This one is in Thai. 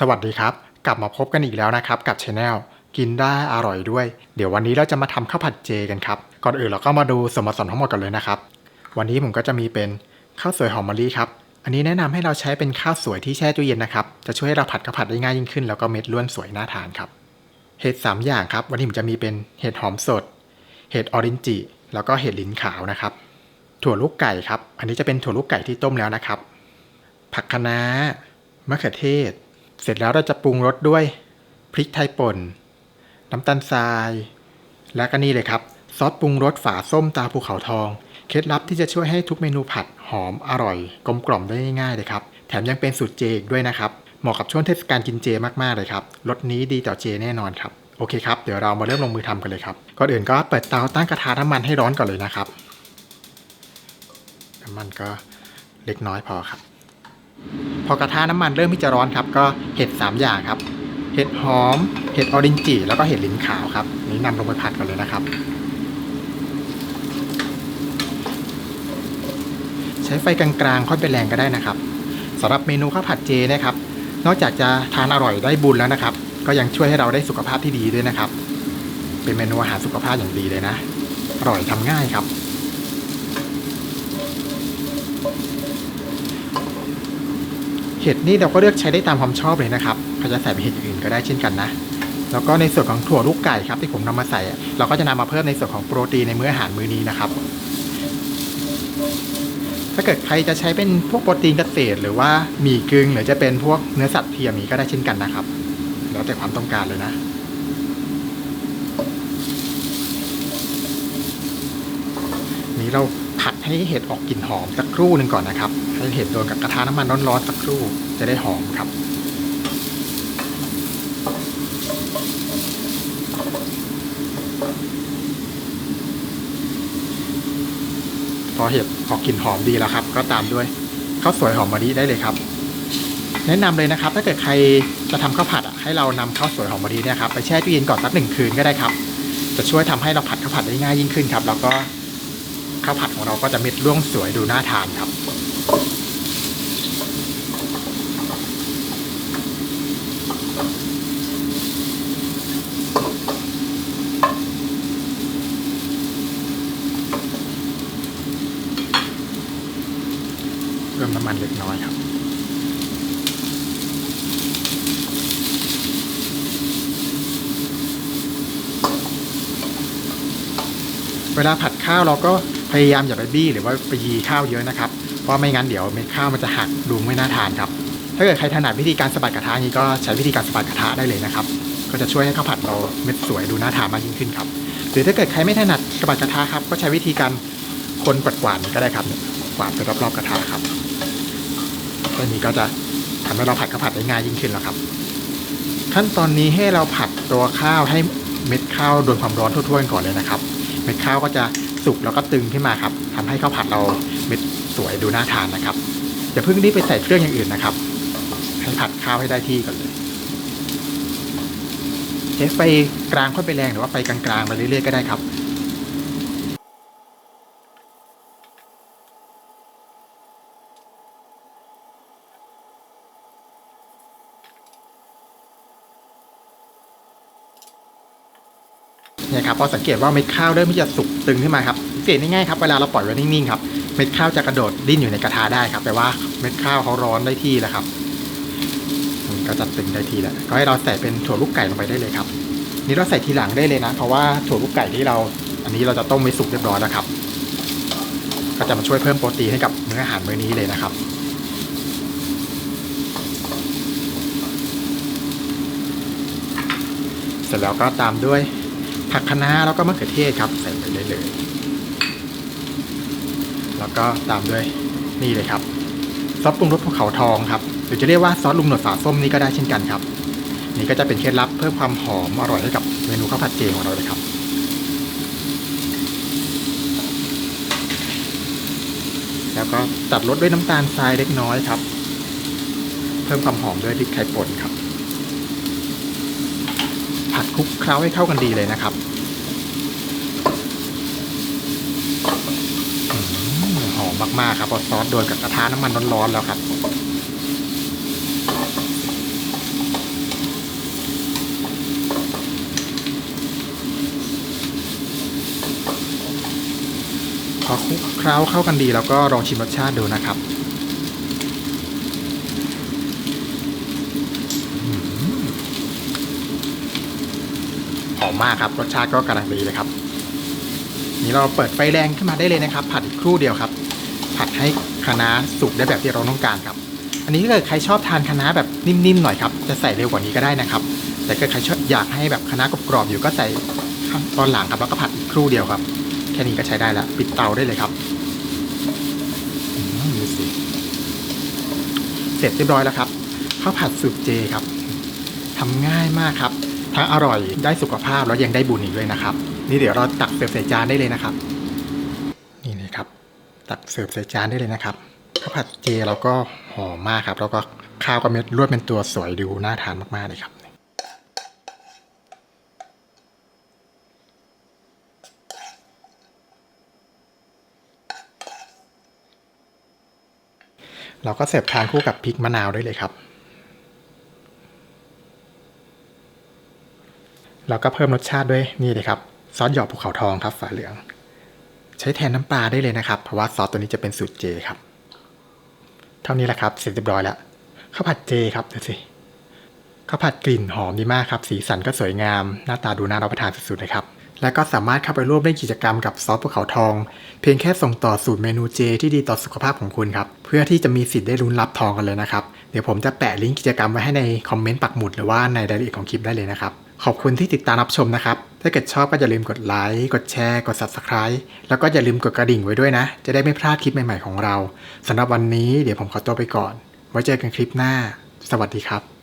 สวัสดีครับ กลับมาพบกันอีกแล้วนะครับกับช anel กินได้อร่อยด้วย เดี๋ยววันนี้เราจะมาทำข้าวผัดเจกันครับ ก่อนอื่นเราก็มาดูส่วนผสมทั้งหมดกันเลยนะครับ วันนี้ผมก็จะมีเป็นข้าวสวยหอมมะลิครับ อันนี้แนะนำให้เราใช้เป็นข้าวสวยที่แช่ตู้เย็นนะครับ จะช่วยให้เราผัดข้าวผัดได้ง่ายยิ่งขึ้น แล้วก็เม็ดล้วนสวยน่าทานครับ เห็ด3อย่างครับ วันนี้ผมจะมีเป็นเห็ดหอมสด เห็ดออรินจิ แล้วก็เห็ดลิ้นขาวนะครับ ถั่วลูกไก่ครับ อันนี้จะเป็นถั่วลูกไก่ที่ต้มแล้วนะครับ ผักคะน้ามะเขือเทศ เสร็จแล้วเราจะปรุงรสด้วยพริกไทยป่น น้ำตาลทราย และก็นี่เลยครับ ซอสปรุงรสฝาส้มตาภูเขาทอง เคล็ดลับที่จะช่วยให้ทุกเมนูผัดหอมอร่อย กลมกล่อมได้ง่ายๆเลยครับ แถมยังเป็นสูตรเจอีกด้วยนะครับ เหมาะกับช่วงเทศกาลกินเจมากๆเลยครับรสนี้ดีต่อเจแน่นอนครับ โอเคครับ เดี๋ยวเรามาเริ่มลงมือทำกันเลยครับ ก่อนอื่นก็เปิดเตาตั้งกระทะน้ำมันให้ร้อนก่อนเลยนะครับ น้ำมันก็เล็กน้อยพอครับ พอกระทะน้ำมันเริ่มที่จะร้อนครับ ก็เห็ด3อย่างครับ เห็ดหอม เห็ดออรินจิแล้วก็เห็ดลิ้นขาวครับ นี้นำลงไปผัดก่อนเลยนะครับ ใช้ไฟกลางๆ ค่อยไปแรงก็ได้นะครับสำหรับเมนูข้าวผัดเจนะครับ นอกจากจะทานอร่อยได้บุญแล้วนะครับ ก็ยังช่วยให้เราได้สุขภาพที่ดีด้วยนะครับ เป็นเมนูอาหารสุขภาพอย่างดีเลยนะ อร่อยทำง่ายครับ เห็ดนี่เราก็เลือกใช้ได้ตามความชอบเลยนะครับเขาจะใส่เป็นเห็ดอื่นก็ได้เช่นกันนะ แล้วก็ในส่วนของถั่วลูกไก่ครับที่ผมนำมาใส่ เราก็จะนำมาเพิ่มในส่วนของโปรตีนในมื้ออาหารมื้อนี้นะครับ ถ้าเกิดใครจะใช้เป็นพวกโปรตีนเกษตร หรือว่าหมี่กึ่งหรือจะเป็นพวกเนื้อสัตว์เทียมนี้ก็ได้เช่นกันนะครับ แล้วแต่ความต้องการเลยนะนี้เรา ผัดให้เห็ดออกกลิ่นหอมสักครู่หนึ่งก่อนนะครับ ให้เห็ดโดนกับกระทะน้ำมันร้อนๆสักครู่จะได้หอมครับพอเห็ดออกกลิ่นหอมดีแล้วครับ ก็ตามด้วยข้าวสวยหอมมะลิได้เลยครับ แนะนำเลยนะครับ ถ้าเกิดใครจะทำข้าวผัดอะให้เรานำข้าวสวยหอมมะลิเนี่ยครับไปแช่ตู้เย็นก่อนสักหนึ่งคืนก็ได้ครับ จะช่วยทำให้เราผัดข้าวผัดได้ง่ายยิ่งขึ้นครับ แล้วก็ ข้าวผัดของเราก็จะเม็ดร่วงสวยดูน่าทานครับ เพิ่มน้ำมันเล็กน้อยครับเวลาผัดข้าวเราก็ พยายามอย่าไปบี้หรือว่าไปยีข้าวเยอะนะครับ เพราะไม่งั้นเดี๋ยวเม็ดข้าวมันจะหักดูไม่น่าทานครับ ถ้าเกิดใครถนัดวิธีการสะบัดกระทะนี้ก็ใช้วิธีการสะบัดกระทะได้เลยนะครับ ก็จะช่วยให้ข้าวผัดเราเม็ดสวยดูน่าทานมากยิ่งขึ้นครับ หรือถ้าเกิดใครไม่ถนัดสะบัดกระทะครับ ก็ใช้วิธีการคนกวาดๆก็ได้ครับกวาดไปรอบๆกระทะครับแค่นี้ก็จะทำให้เราผัดข้าวผัดได้ง่ายยิ่งขึ้นแล้วครับ ขั้นตอนนี้ให้เราผัดตัวข้าวให้เม็ดข้าวโดนความร้อนทั่วๆก่อนเลยนะครับ เม็ดข้าวก็จะ สุกแล้วก็ตึงขึ้นมาครับทำให้ข้าวผัดเราเม็ดสวยดูน่าทานนะครับอย่าเพิ่งรีบไปใส่เครื่องอย่างอื่นนะครับ ให้ผัดข้าวให้ได้ที่ก่อนเลยใช้ไฟกลางค่อยไปแรงหรือว่าไฟกลางๆไปเรื่อยๆก็ได้ครับ เนี่ยครับพอสังเกตว่าเม็ดข้าวเริ่มที่จะสุกตึงขึ้นมาครับสังเกตง่ายๆครับเวลาเราปล่อยไว้นิ่งๆครับเม็ดข้าวจะกระโดดดิ้นอยู่ในกระทะได้ครับแปลว่าเม็ดข้าวเขาร้อนได้ที่แล้วครับมันก็จะตึงได้ที่แล้วก็ให้เราใส่เป็นถั่วลูกไก่ลงไปได้เลยครับ นี่เราใส่ทีหลังได้เลยนะ เพราะว่าถั่วลูกไก่ที่เรา อันนี้เราจะต้มไว้สุกเรียบร้อยแล้วครับ ก็จะมาช่วยเพิ่มโปรตีนให้กับมื้ออาหารมื้อนี้เลยนะครับเสร็จแล้วก็ตามด้วย ผักคะน้าแล้วก็มะเขือเทศครับใส่ไปเลยเลย แล้วก็ตามด้วยนี่เลยครับซอสปรุงรสภูเขาทองครับหรือจะเรียกว่าซอสลุงหนวดฝาส้มนี่ก็ได้เช่นกันครับ นี่ก็จะเป็นเคล็ดลับเพิ่มความหอมอร่อยให้กับเมนูข้าวผัดเจของเราเลยครับแล้วก็ตัดรสด้วยน้ำตาลทรายเล็กน้อยครับ เพิ่มความหอมด้วยพริกไทยป่นครับ คลุกเคล้าให้เข้ากันดีเลยนะครับหอมมากๆครับพอซอสโดนกับกระทะน้ำมันร้อนๆแล้วครับพอคลุกเคล้าเข้ากันดีแล้วก็ลองชิมรสชาติดูนะครับ อมมากครับ รสชาติก็กำลังดีเลยครับ นี่เราเปิดไฟแรงขึ้นมาได้เลยนะครับ ผัดอีกครู่เดียวครับ ผัดให้คะน้าสุกได้แบบที่เราต้องการครับ อันนี้ถ้าเกิดใครชอบทานคะน้าแบบนิ่มๆหน่อยครับ จะใส่เร็วกว่านี้ก็ได้นะครับ แต่ถ้าใครชอบอยากให้แบบคะน้ากรอบๆอยู่ก็ใส่ตอนหลังครับแล้วก็ผัดอีกครู่เดียวครับ แค่นี้ก็ใช้ได้แล้วปิดเตาได้เลยครับอืมดูสิเสร็จเรียบร้อยแล้วครับข้าวผัดสูตรเจครับทำง่ายมากครับ ทั้งอร่อยได้สุขภาพแล้วยังได้บุญอีกด้วยนะครับ นี่เดี๋ยวเราตักเสิร์ฟใส่จานได้เลยนะครับ นี่เลยครับ ตักเสิร์ฟใส่จานได้เลยนะครับข้าวผัดเจเราก็หอมมากครับ แล้วก็ข้าวก็เม็ดรวดเป็นตัวสวยดูน่าทานมากๆเลยครับเราก็เสิร์ฟทานคู่กับพริกมะนาวได้เลยครับ เราก็เพิ่มรสชาติด้วยนี่เลยครับซอสหยอกภูเขาทองครับฝาเหลือง ใช้แทนน้ำปลาได้เลยนะครับ เพราะว่าซอสตัวนี้จะเป็นสูตรเจครับ เท่านี้แหละครับเสร็จเรียบร้อยแล้วข้าวผัดเจครับดูสิข้าวผัดกลิ่นหอมดีมากครับ สีสันก็สวยงาม หน้าตาดูน่ารับประทานสุดๆเลยครับและก็สามารถเข้าไปร่วมเล่นกิจกรรมกับซอสภูเขาทอง เพียงแค่ส่งต่อสูตรเมนูเจที่ดีต่อสุขภาพของคุณครับ เพื่อที่จะมีสิทธิ์ได้ลุ้นรับทองกันเลยนะครับ เดี๋ยวผมจะแปะลิงก์กิจกรรมไว้ให้ในคอมเมนต์ปักหมุดหรือว่าในรายละเอียดของคลิปได้เลยนะครับ ขอบคุณที่ติดตามรับชมนะครับ ถ้าเกิดชอบก็อย่าลืมกดไลค์ กดแชร์ กด Subscribe แล้วก็อย่าลืมกดกระดิ่งไว้ด้วยนะ จะได้ไม่พลาดคลิปใหม่ๆของเราสำหรับวันนี้เดี๋ยวผมขอตัวไปก่อน ไว้เจอกันคลิปหน้า สวัสดีครับ